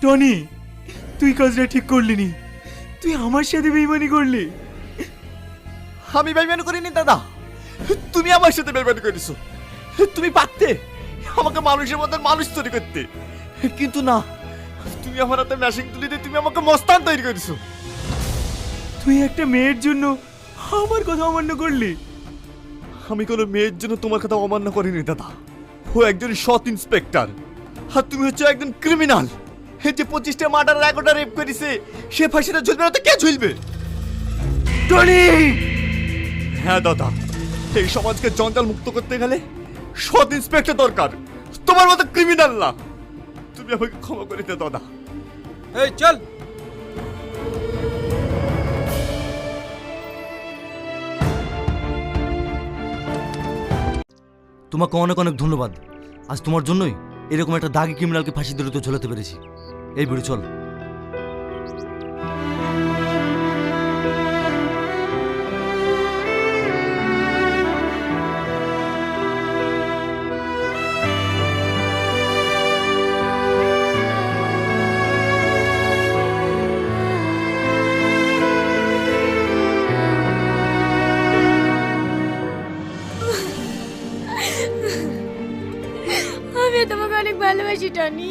Tony তুই কাজটা ঠিক করলি নি। তুই আমার সাথে বেইমানি করলি। আমি বেইমানি করিনি দাদা। তুমি আমার সাথে বেইমানি করেছ। তুমি পারতে আমাকে মানুষের মতন মানুষ তৈরি করতে। কিন্তু না তুমি আমার হাতে ম্যাশিং তুলি দিয়ে তুমি আমাকে মস্তান তৈরি করেছ। তুই একটা মেয়ের জন্য আমার কথা অমান্য করলি। আমি কোনো মেয়ের জন্য তোমার কথা অমান্য করিনি দাদা। ও একজন সৎ ইন্সপেক্টর আর তুমি হচ্ছে একজন ক্রিমিনাল যে পঁচিশটা মার্ডার এগারোটা রেপ করেছে সে ফাঁসিটা ঝুলবে না তো কে ঝুলবে? টনি! হ্যাঁ দাদা। এই সমাজকে জঞ্জাল মুক্ত করতে গেলে সৎ ইন্সপেক্টর দরকার। তোমার মতো ক্রিমিনাল না। তুমি আমাকে ক্ষমা করে দে দাদা। এই চল! তোমাকে অনেক অনেক ধন্যবাদ। আজ তোমার জন্যই এরকম একটা দাগি ক্রিমিনালকে ফাঁসি দিতে ঝোলাতে পেরেছি। এই বুড়ি চল। আমি তোমাকে ভালোবাসি টনি।